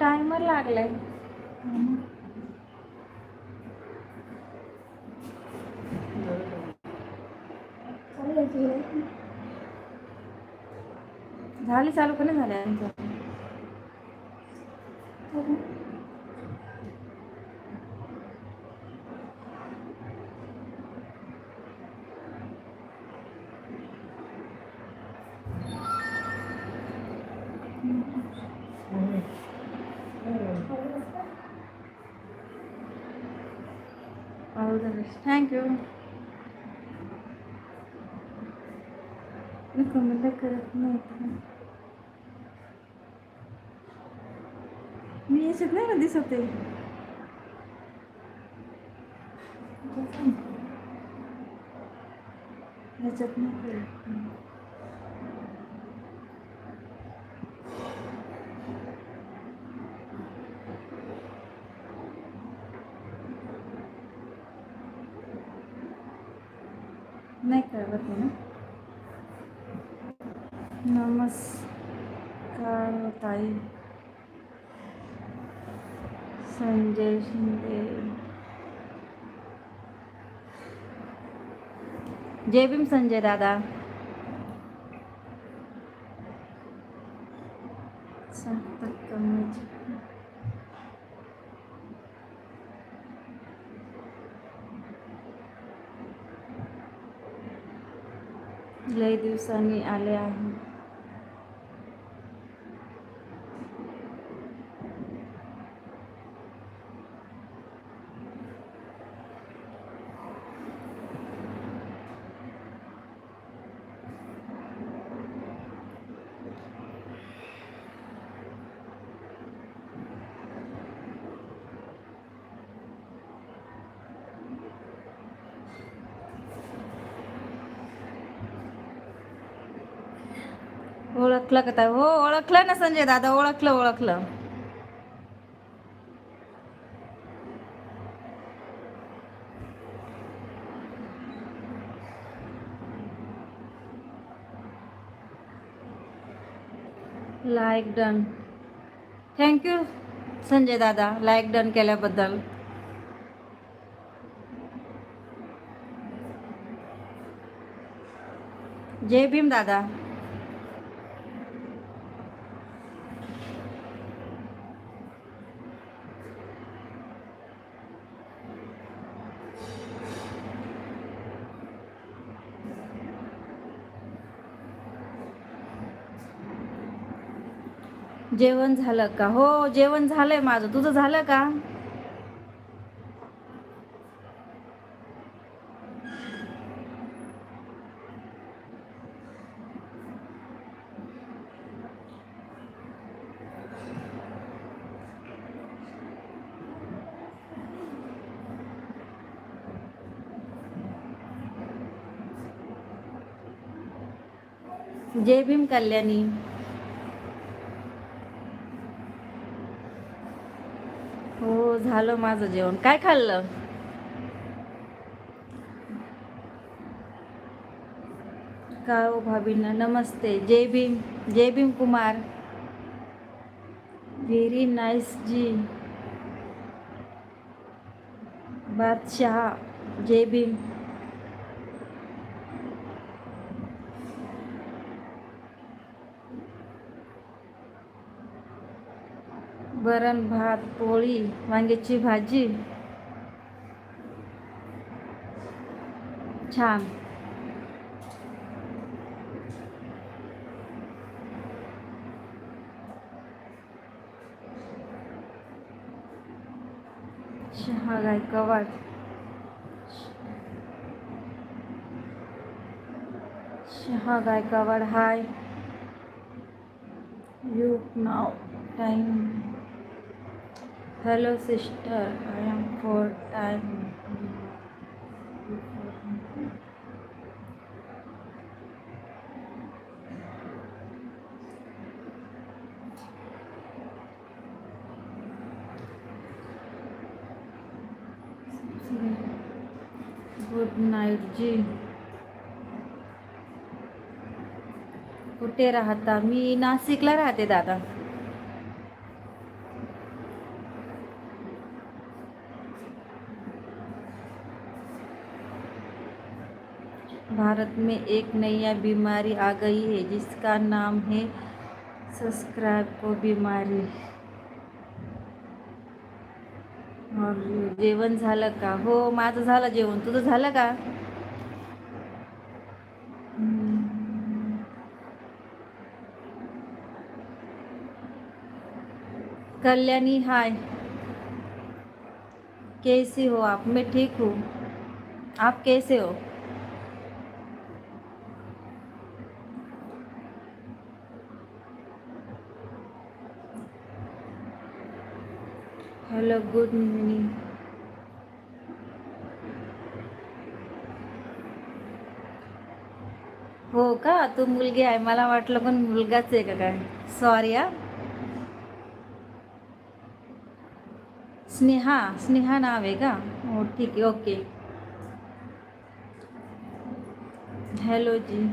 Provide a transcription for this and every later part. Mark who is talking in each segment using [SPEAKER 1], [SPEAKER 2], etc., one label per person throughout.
[SPEAKER 1] Timer लागलाय. झाली चालू का नाही झाली आमचं all the best thank you मी कमेंट करत नाही याच्यात नाही ना दिसत आहे ह्याच्यात नाही नाही कळवत आहे ना नमस्कार ताई. संजय शिंदे. जय भीम संजय दादा. लय दिवसांनी आले आहे. ओळखलं का हो ओळखलं ना संजय दादा ओळखलं ओळखलं. लाईक डन थँक्यू संजय दादा लाईक डन केल्याबद्दल. जय भीम दादा. जेवण झालं का? हो जेवण झालंय माझं. तुझं झालं का? जय भीम कल्याणी हो झालं माझं जेवण. काय खाल्लं? काय ओ भाभींना नमस्ते. जय भीम जय भीम कुमार. व्हेरी नाईस जी. बादशाह जय भीम. वरण भात पोळी वांग्याची भाजी. छान. Shah Gaikwad Shah Gaikwad hi. You now. Time hello sister I am four time good night जी कुठे राहता? मी नाशिकला राहते दादा. भारत में एक नया बीमारी आ गई है, जिसका नाम है सब्सक्राइब को बीमारी। और झालं का? हो, माझं झालं जेवण. तुझं झालं का. कल्याणी, हाय. कैसी हो आप? मैं ठीक हूँ। आप कैसे हो? हॅलो गुड इव्हनिंग हो का? तू मुलगी आहे. मला वाटलं पण मुलगाच आहे का काय? सॉरी हा. स्नेहा स्नेहा नाव आहे का? हो ठीक आहे. ओके हॅलो जी.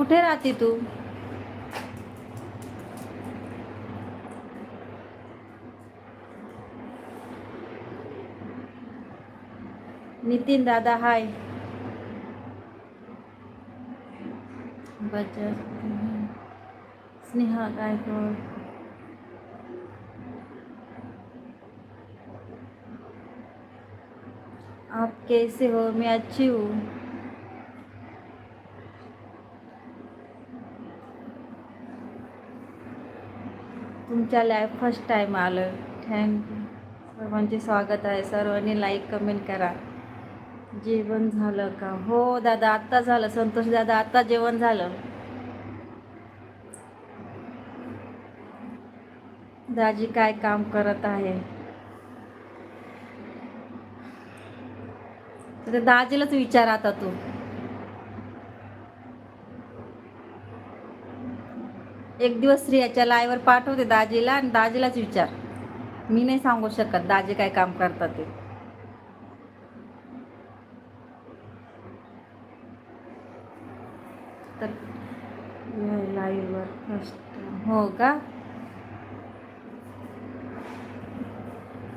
[SPEAKER 1] कुठे राहते तू? नितीन दादा, हाय. बचत स्नेहा गायकवाड आप कैसे हो? मैं अच्छी हूँ. तुमच्या लाईव्ह फर्स्ट टाईम आलं. थँक्यू सर्वांचे स्वागत आहे. सर्वांनी लाईक कमेंट करा. जेवण झालं का? हो दादा आत्ता झालं. संतोष दादा आत्ता जेवण झालं. दाजी काय काम करत आहे? तर दाजीलाच विचार आता तू. एक दिवस स्त्रियाच्या लाईवर पाठवते दाजीला आणि दाजीलाच विचार. मी नाही सांगू शकत दाजी काय काम करतात ते. तर लाईव्हवर हो का?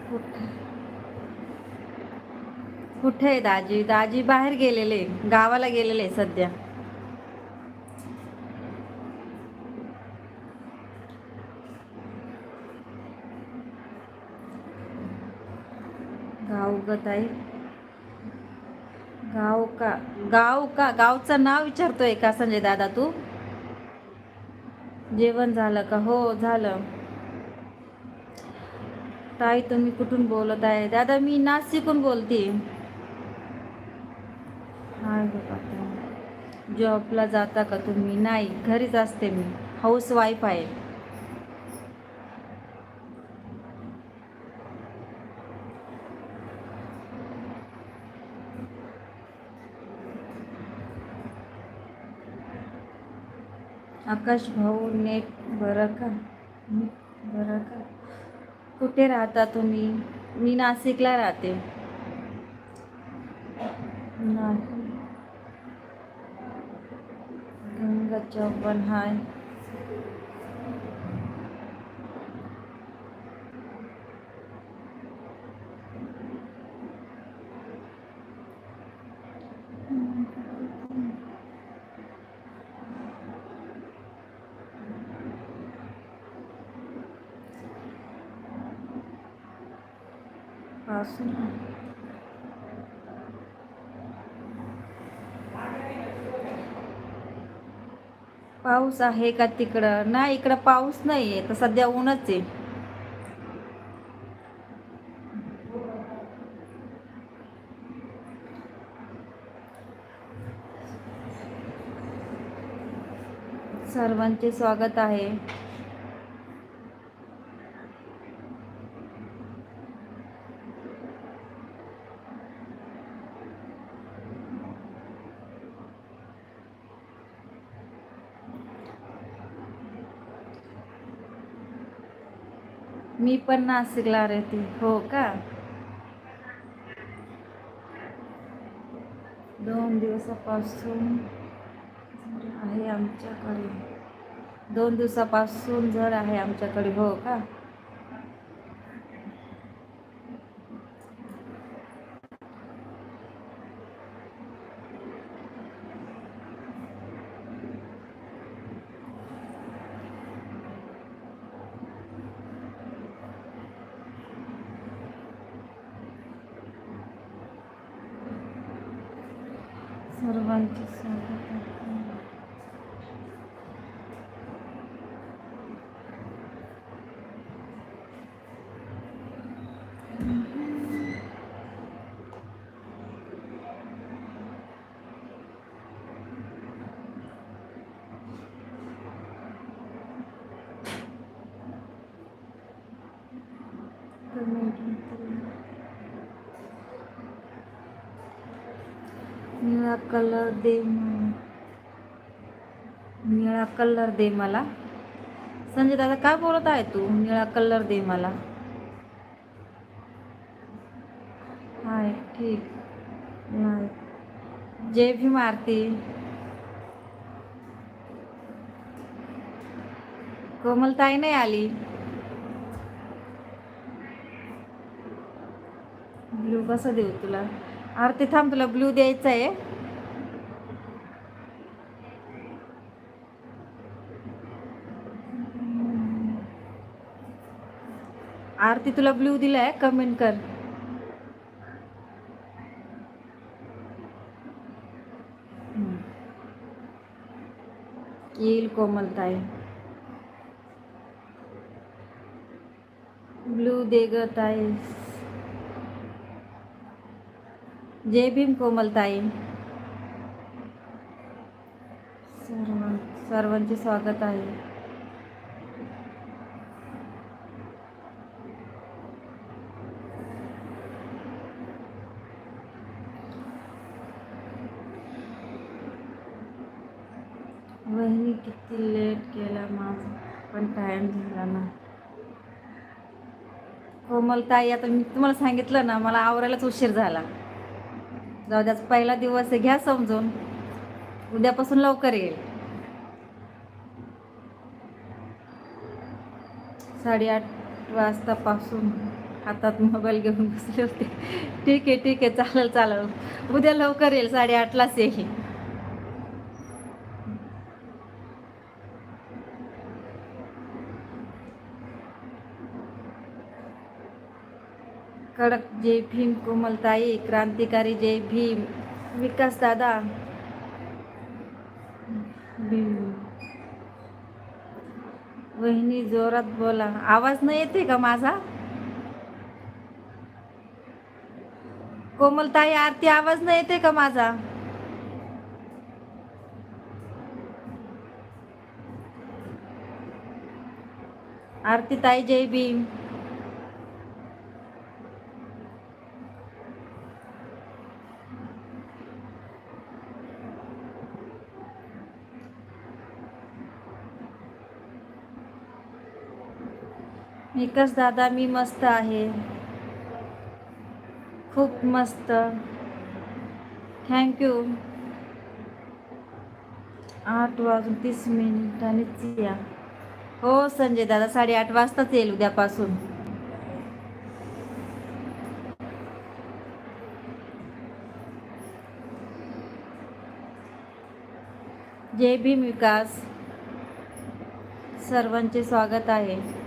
[SPEAKER 1] कुठे? कुठे आहे दाजी? दाजी बाहेर गेलेले गावाला गेलेले सध्या. उगत आहे गाव का गाव का गावचं नाव विचारतोय का संजय दादा तू? जेवण झालं का? हो झालं. ताई तुम्ही कुठून बोलत आहे? दादा मी नाशिकहून बोलते. हाय जॉबला जाता का तुम्ही? नाही घरीच असते मी. हाऊस वाईफ आहे. आकाश भाऊ नेट बरं का? बरं का? कुठे राहता तुम्ही? मी नाशिकला राहते. नाही. गंगा पण हाय. पासून. पाऊस आहे का तिकडं? नाही इकडं पाऊस नाही आहे तर सध्या ऊनच आहे. सर्वांचे स्वागत आहे. मी पण नाशिकला राहते. हो का? दोन दिवसापासून आहे आमच्याकडे. दोन दिवसापासून जर आहे आमच्याकडे हो का? सर्वांचे स्वागत आहे कमेंट निळा कलर दे निळा कलर दे मला. संजय दादा काय बोलत आहे तू? निळा कलर दे मला. हाय ठीक. जय भीम आरती. कोमलताई नाही आली. ब्ल्यू कसं देऊ तुला? आरती थांब तुला ब्ल्यू द्यायचा आहे आरती तुला ब्ल्यू दिलाय? कमेंट कर. येईल कोमलताई ब्लू दे ग ताई. जय भीम कोमलताई सर्व सर्वांचे स्वागत आहे वहिनी किती लेट केला माझा पण टाईम झाला ना. कोमलताई आता मी तुम्हाला सांगितलं ना मला आवरायलाच उशीर झाला. जाऊ द्याच पहिला दिवस आहे घ्या समजून. उद्यापासून लवकर येईल. साडेआठ वाजतापासून हातात मोबाईल घेऊन बसले होते. ठीक आहे ठीक आहे चालेल चालेल. उद्या लवकर येईल साडेआठलाच येईल. कडक जय भीम कोमलताई क्रांतिकारी जय भीम विकास दादा। भीम वहिनी जोरात बोला. आवाज नाही येते का माझा? कोमलताई आरती आवाज नाही येते का माझा? आरती ताई जय भीम. विकास दादा मी मस्त आहे. खूप मस्त. थँक्यू आठ वाजून तीस मिनिटांनीच या. हो संजय दादा साडेआठ वाजताच येईल उद्यापासून. जय भीम विकास. सर्वांचे स्वागत आहे.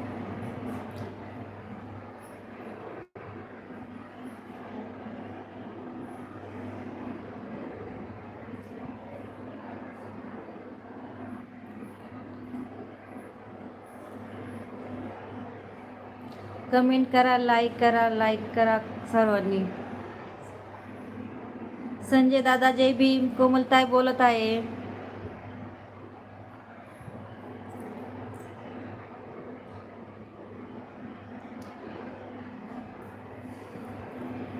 [SPEAKER 1] कमेंट करा लाईक करा लाईक करा सर्वांनी. संजय दादा जय भीम. कोमलताई बोलत आहे.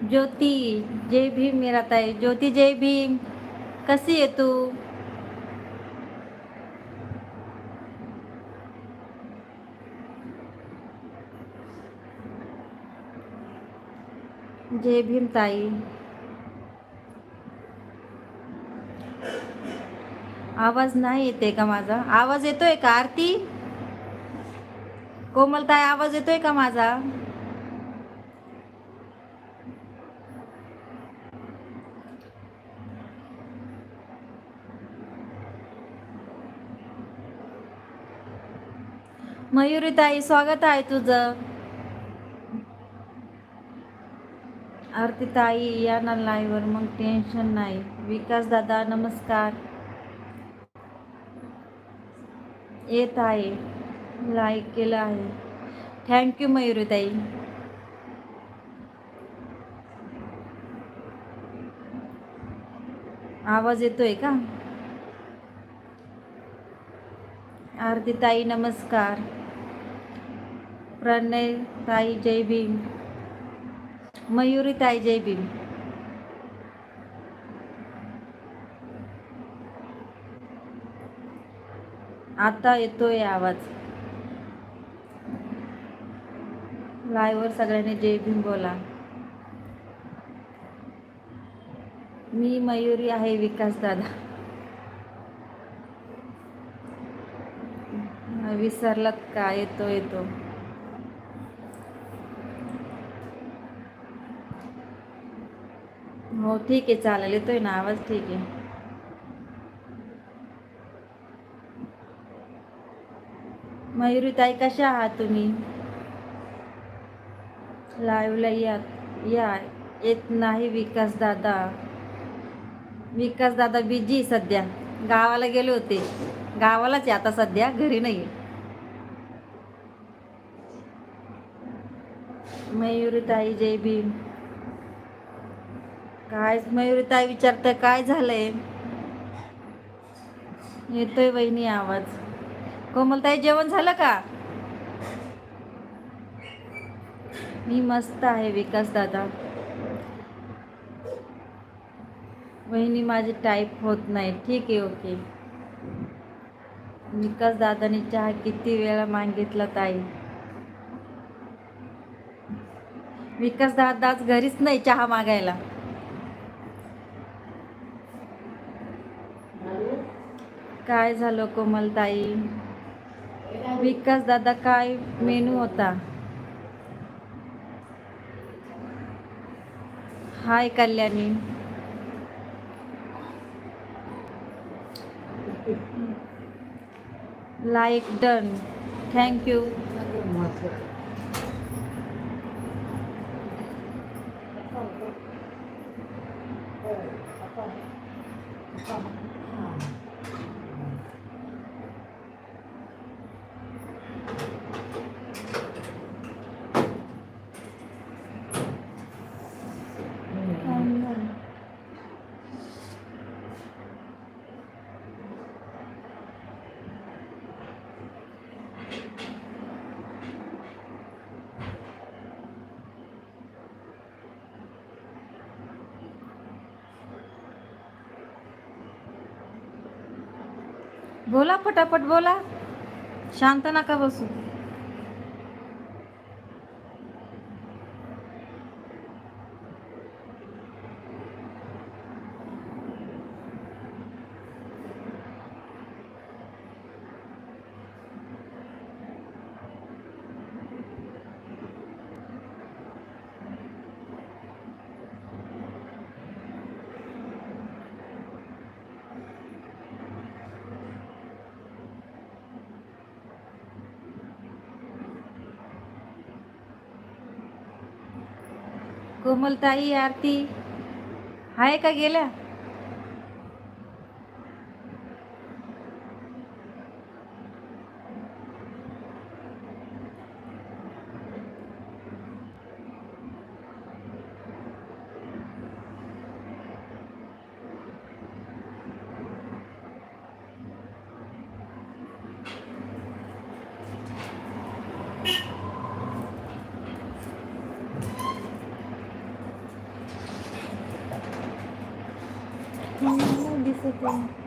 [SPEAKER 1] ज्योती जय भीम मेरा ताई. ज्योती जय भीम. कशी आहे तू? जय भीमताई. आवाज नाही येते का माझा? आवाज येतोय का आरती? कोमलताई आवाज येतोय का माझा? मयुरीताई स्वागत आहे तुझं. आरती ताई या ना मग टेन्शन नाही. विकास दादा नमस्कार. येत आहे. लाईक केलं आहे. थँक्यू मयुरीताई आवाज येतोय का? आरती ताई नमस्कार. प्रणय ताई जय भीम. मयुरी ताई जय भीम. आता येतोय आवाज. लायवर सगळ्यांनी जय भीम बोला. मी मयुरी आहे विकास दादा. विसरलात का? येतो येतो हो ठीक आहे चालेल. येतोय ना आवाज ठीक आहे. मयुरी ताई कशा आहात तुम्ही? लाईव्हला या या. येत नाही विकास दादा. विकास दादा बिजी सध्या. गावाला गेले होते. गावालाच आता सध्या घरी नाही मयुरी ताई जय भीम. काय मयुरी ताई विचारते काय झालंय? येतोय वहिनी आवाज. कोमलताई जेवण झालं का? मी मस्त आहे विकास दादा. वहिनी माझी टाईप होत नाही. ठीक आहे ओके विकास दादाने चहा किती वेळा मागितला ताई? विकास दादाच घरीच नाही चहा मागायला. काय झालं कोमलताई? विकास दादा काय मेनू होता? Hi Kalyani. Like done. Thank you बोला फटाफट बोला. शांत नका बसू. कोमलताई आरती. आहे का गेल्या नाही दिसत आहे.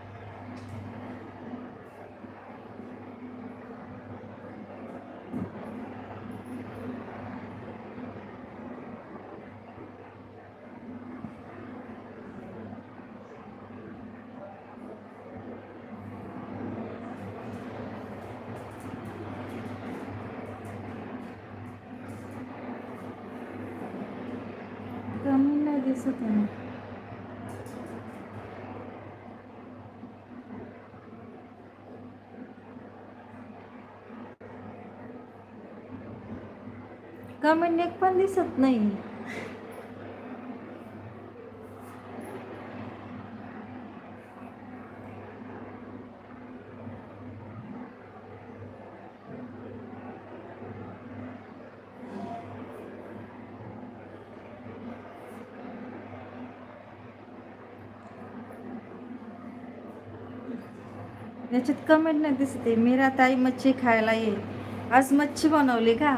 [SPEAKER 1] कमी नाही दिसत आहे ना कमेंट एक पण दिसत नाही. याच्यात कमेंट नाही दिसत आहे. मीरा ताई मच्छी खायला ये. आज मच्छी बनवली का?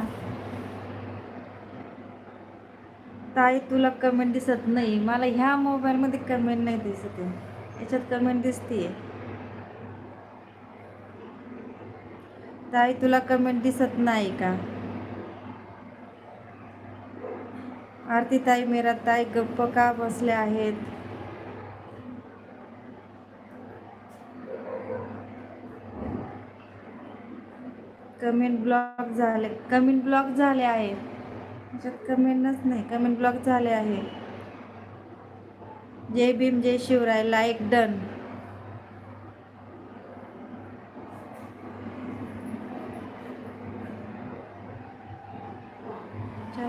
[SPEAKER 1] ताई तुला कमेंट दिसत नाही. मला ह्या मोबाईलमध्ये कमेंट नाही दिसत आहे. याच्यात कमेंट दिसते ताई तुला कमेंट दिसत नाही का? आरती ताई मेरा ताई गप्प का बसले आहेत? कमेंट ब्लॉक झाले कमेंट ब्लॉक झाले आहे. त्याच्यात कमेंटच नाही. कमेंट ब्लॉक झाले आहे. जय भीम जय शिवराय. लाईक डन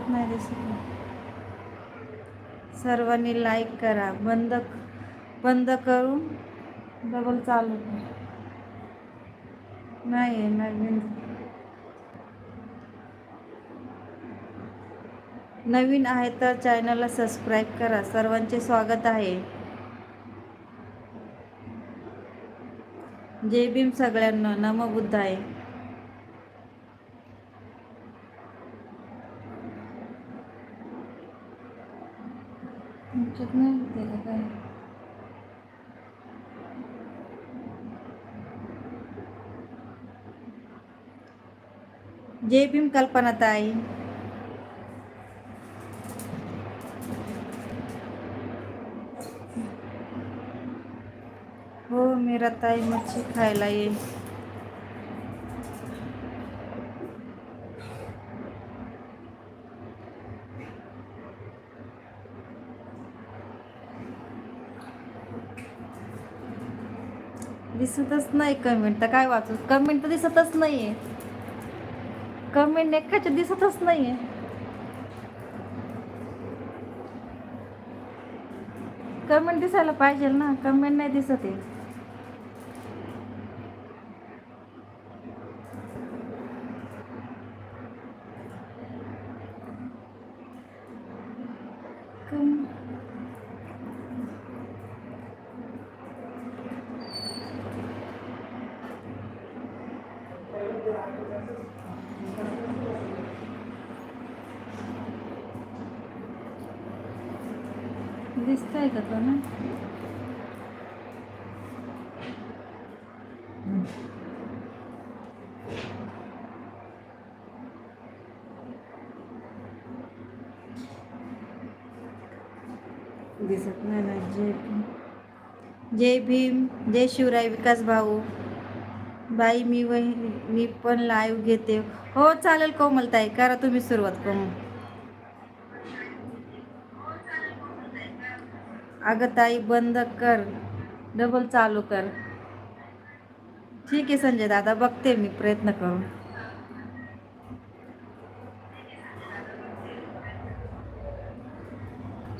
[SPEAKER 1] नाही दिसत सर्वांनी लाईक करा. बंद बंद करून डबल चालू नाही आहे, नवीन नवीन आहे तर चॅनलला सबस्क्राईब करा. सर्वांचे स्वागत आहे. जय भीम सगळ्यांना. नमबुद्ध आहे काय? जय भीम कल्पना ताई ताई मच्छी खायला ये दिसतच नाही कमेंट तर काय वाचू? कमेंट तर दिसतच नाहीये. कमेंट एकाच्या दिसतच नाहीये. कमेंट दिसायला पाहिजे ना. कमेंट नाही दिसत आहे कम- दिसतंय का तो ना दिसत नाही ना जय भीम. जय भीम जय शिवराय विकास भाऊ. बाई मी वही मी पण लाईव्ह घेते. हो चालेल कोमलताई करा तुम्ही सुरुवात कोमल. अगं ताई बंद कर. डबल चालू कर. ठीक आहे संजय दादा बघते मी प्रयत्न करून.